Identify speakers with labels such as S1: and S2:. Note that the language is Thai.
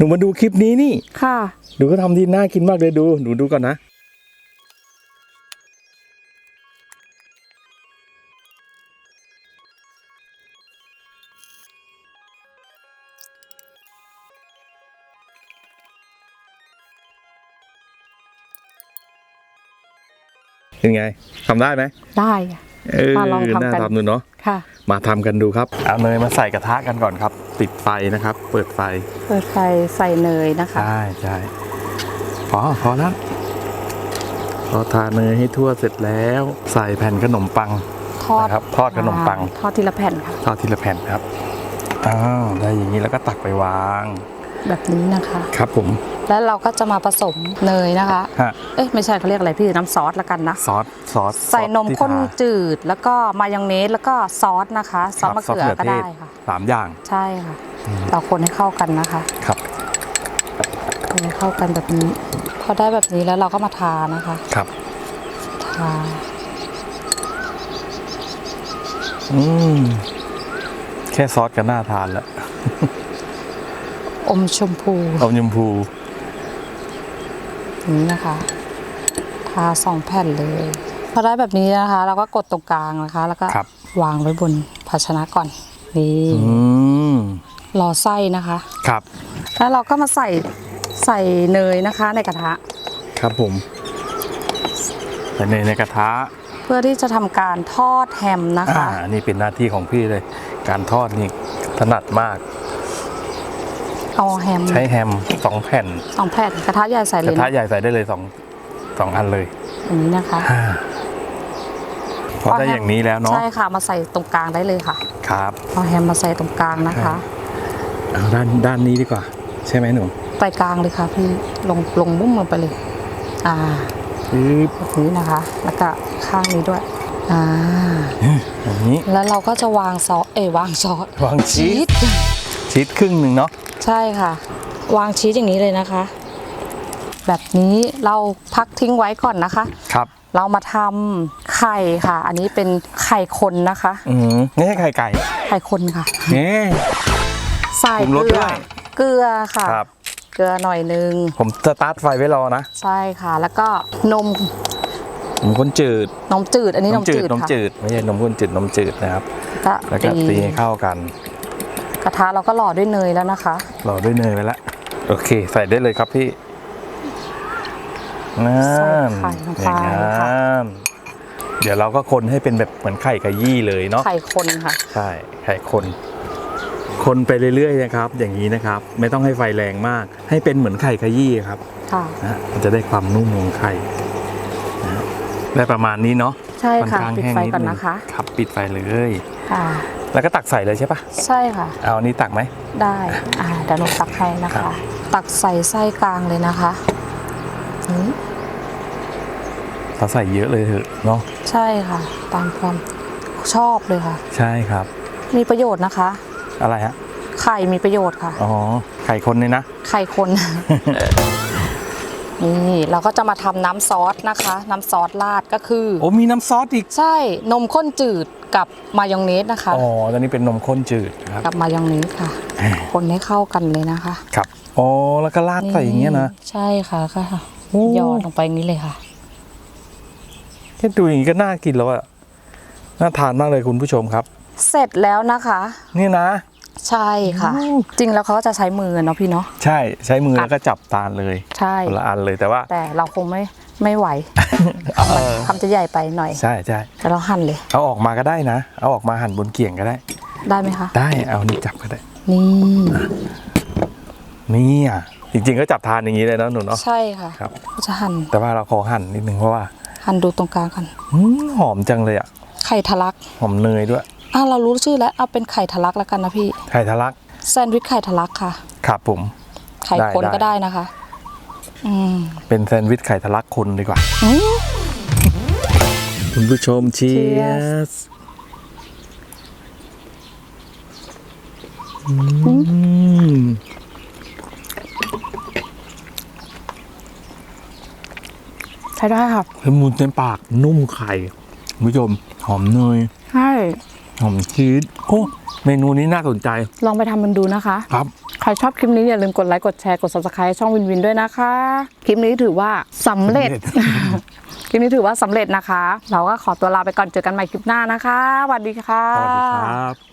S1: หนูมาดูคลิปนี้นี่
S2: ค่ะ
S1: ดูก็ทำดีน่ากินมากเลยดู หนูดูก่อนนะเป็นไงทำได้ไหม
S2: ได้ค่ะ
S1: เออ
S2: มาลองทำกัน
S1: น่าทำดูเนาะ
S2: ค่ะ
S1: มาทำกันดูครับ เอาเนยมาใส่กระทะกันก่อนครับ ติดไฟนะครับ เปิดไฟ
S2: เปิดไฟใส่เนยนะคะ
S1: ใช่ใช่พอพอแล้วพอทาเนยให้ทั่วเสร็จแล้ว ใส่แผ่นขนมปัง
S2: ทอด
S1: นะครับ ทอดขนมปัง
S2: ทอดทีละแผ่นค่ะ
S1: ทอดทีละแผ่นครับอ้าวได้อย่างนี้แล้วก็ตักไปวาง
S2: แบบนี้นะคะ
S1: ครับผม
S2: แล้วเราก็จะมาผสมเนยนะคะ
S1: ฮะ
S2: เอ๊ะไม่ใช่เขาเรียกอะไรพี่น้ำซอสละกันนะ
S1: ซอสซอส
S2: ใส่นม
S1: ซอสที่
S2: ข้น
S1: ทา
S2: จืดแล้วก็มายองเนสแล้วก็ซอสนะคะ ซอสมะเขือก็ได้
S1: ทศ
S2: ค่ะ
S1: สามอย่าง
S2: ใช่ค่ะ เราคนให้เข้ากันนะคะ
S1: ครับ
S2: คนให้เข้ากันแบบนี้ พอได้แบบนี้แล้วเราก็มาทานะคะ
S1: ครับ
S2: ทา
S1: อืมแค่ซอสก็น่าทานแล้ว
S2: อมชมพู
S1: เอายมพู
S2: อย่าง นี้นะคะทาสองแผ่นเลย พอได้แบบนี้นะคะ เราก็กดตรงกลางนะคะ แล้วก็
S1: ครับ
S2: วางไว้บนภาชนะก่อน นี่
S1: อืม
S2: รอไส้นะคะ
S1: ครับ
S2: แล้วเราก็มาใส่ใส่เนยนะคะในกระทะ
S1: ครับผมใส่เนยในกระทะ
S2: เพื่อที่จะทำการทอดแฮมนะ
S1: อ่า
S2: คะ
S1: นี่เป็นหน้าที่ของพี่เลย การทอดนี่ถนัดมาก
S2: เอาแฮม
S1: ใช้แฮมสองแผ่น
S2: สองแผ่นกระทะใหญ่ใส่
S1: ก
S2: เล
S1: ระ
S2: ย
S1: ทะ
S2: นะ
S1: ใหญ่ใส่ได้เลยสองสองอันเลย
S2: อย่างนี้นะคะ
S1: อ่าพอได้อย่างนี้แล้วเนาะ
S2: ใช่ค่ะมาใส่ตรงกลางได้เลยค่ะ
S1: ครับ
S2: เอาแฮมมาใส่ตรงกลางนะคะ
S1: เอาด้านด้านนี้ดีกว่า ใช่ไหมหนู
S2: ไปกลางเลยค่ะพี่ลงลงบุ้มลงไปเลย อ่า
S1: ปึ๊บ
S2: แบบนี้นะคะ แล้วก็ข้างนี้ด้วยอ่า
S1: อย่างนี้
S2: แล้วเราก็จะวางซอสเอ้ยวางซอส
S1: วางชีส
S2: ส
S1: ชีสครึ่งหนึ่งเนาะ
S2: ใช่ค่ะ วางชีสอย่างนี้เลยนะคะ แบบนี้เราพักทิ้งไว้ก่อนนะคะ
S1: ครับ
S2: เรามาทำไข่ค่ะ อันนี้เป็นไข่คนนะคะ
S1: อืมไม่ใช่ไข่ไก่
S2: ไข่คนค่ะ
S1: นี่
S2: ใส่
S1: ปรุงรส
S2: เกลื
S1: ด้
S2: อ
S1: วย
S2: เกลือค่ะ
S1: ครับ
S2: เกลือหน่อยนึง
S1: ผมสตาร์ทไฟไว้รอนะ
S2: ใช่ค่ะ แล้วก็นม
S1: ผมคนจืด
S2: นมจืด อันนี้นมจืด
S1: นม
S2: ค่ะ
S1: จืด ไม่ใช่นมข้นจืดนมจืดนะครับ
S2: ก็
S1: แล้วก็ตีให้เข้ากัน
S2: กระทะเราก็หล่อด้วยเนยแล้วนะคะ
S1: รอด้วยเนยไปแล้วโอเค ใส่ได้เลยครับพี่นั่น
S2: ใส่ไข่ลง
S1: อ
S2: ไป
S1: ย่าง
S2: ค่ะ
S1: นั้นเดี๋ยวเราก็คนให้เป็นแบบเหมือนไข่กะยี่เลยเนาะ
S2: ไข่คนค่ะ
S1: ใช่ไข่คน คนไปเรื่อยๆนะครับ อย่างนี้นะครับ ไม่ต้องให้ไฟแรงมาก ให้เป็นเหมือนไข่ขยี้ครับ
S2: ค่ะ
S1: นะมันจะได้ความนุ่มของไข่นะได้ประมาณนี้เนาะ
S2: ใช่ค่ะ
S1: อนข้าง
S2: ปิด
S1: แห้ง
S2: ไฟ
S1: ด
S2: ก่อน
S1: ง
S2: นะคะ
S1: ครับปิดไฟเลย
S2: ค่ะ
S1: แล้วก็ตักใส่เลยใช่ปะ
S2: ใช่ค่ะ
S1: เอาอันนี้ตักไหม
S2: ได้อ่าเดี๋ยวหนูตักให้นะ
S1: ครั
S2: คะ
S1: บ
S2: ตักใส่ไส้กลางเลยนะคะนี่
S1: เราใส่เยอะเลยเถอะเนาะ
S2: ใช่ค่ะ ตามความชอบเลยค่ะ
S1: ใช่ครับ
S2: มีประโยชน์นะคะ
S1: อะไรฮะ
S2: ไข่มีประโยชน์ค่ะ
S1: อ๋อไข่คนเลยนะ
S2: ไข่คน นี่เราก็จะมาทำน้ำซอสนะคะ น้ำซอสราดก็คือ
S1: โอ้มีน้ำซอสอีก
S2: ใช่นมข้นจืดกับมายองเนสนะคะ
S1: อ๋อตอนนี้เป็นนมข้นจืดนะครับ
S2: กับมายองเนสค่ะ คนให้เข้ากันเลยนะคะ
S1: ครับ อ๋อ แล้วก็ราดใส่อย่างเงี้ยนะ
S2: ใช่ค่ะก็ค่ะ
S1: โอ้
S2: หยอดลงไปอย่างนี้เลยค่ะ
S1: แค่ดูอย่างนี้ก็น่ากินแล้วอะน่าทานมากเลยคุณผู้ชมครับ
S2: เสร็จแล้วนะคะ
S1: นี่นะ
S2: ใช่ค่ะ
S1: อืม
S2: จริงแล้วเขาก็จะใช้มือเนาะพี่เนาะ
S1: ใช่ใช้มือแล้วก็จับตาลเลย
S2: ใช่
S1: คนละอันเลยแต่ว่า
S2: แต่เราคงไม่ไม่ไหว
S1: เออ
S2: คำจะใหญ่ไปหน่อย
S1: ใช่ใช่
S2: แต่เราหั่นเลย
S1: เอาออกมาก็ได้นะ เอาออกมาหั่นบนเกี่ยงก็ได้
S2: ได้ไหมคะ
S1: ได้เอานี่จับก็ได้
S2: นี่
S1: นี่อะจริงๆก็จับทานอย่างนี้เลยนะหนูเนาะ
S2: ใช่ค่ะ
S1: ครับ
S2: ก็จะหั่น
S1: แต่ว่าเราขอหั่นนิดนึงเพราะว่า
S2: หั่นดูตรงกลางกัน
S1: อืมหอมจังเลยอะ
S2: ไข่ทะลัก
S1: หอมเนยด้วย
S2: อะเรารู้ชื่อแล้วเอาเป็นไข่ทะลักแล้วกันนะพี่
S1: ไข่ทะลัก
S2: แซนด์วิชไข่ทะลักค่ะ
S1: ครับผม
S2: ไข่คน
S1: ได้
S2: ก็ได้นะคะ อืม
S1: เป็นแซนด์วิชไข่ทะลักคนดีกว่า
S2: อืม
S1: คุณผู้ชมเชีย
S2: Cheers
S1: สม
S2: ใช้ได้ค่ะ
S1: ละมุนในปากนุ่มไข่คุณผู้ชมหอมเนย
S2: ใช่
S1: หอมชีสโอ้เมนูนี้น่าสนใจ
S2: ลองไปทำมันดูนะคะ
S1: ครับ
S2: ใครชอบคลิปนี้อย่าลืมกดไลค์ กดแชร์ กด subscribe ช่องวินวินด้วยนะคะ คลิปนี้ถือว่าสำเร็จ
S1: สำเร็จ
S2: คลิปนี้ถือว่าสำเร็จนะคะ เราก็ขอตัวลาไปก่อนเจอกันใหม่คลิปหน้านะคะสวัสดีค่ะ
S1: สวัสดีครับ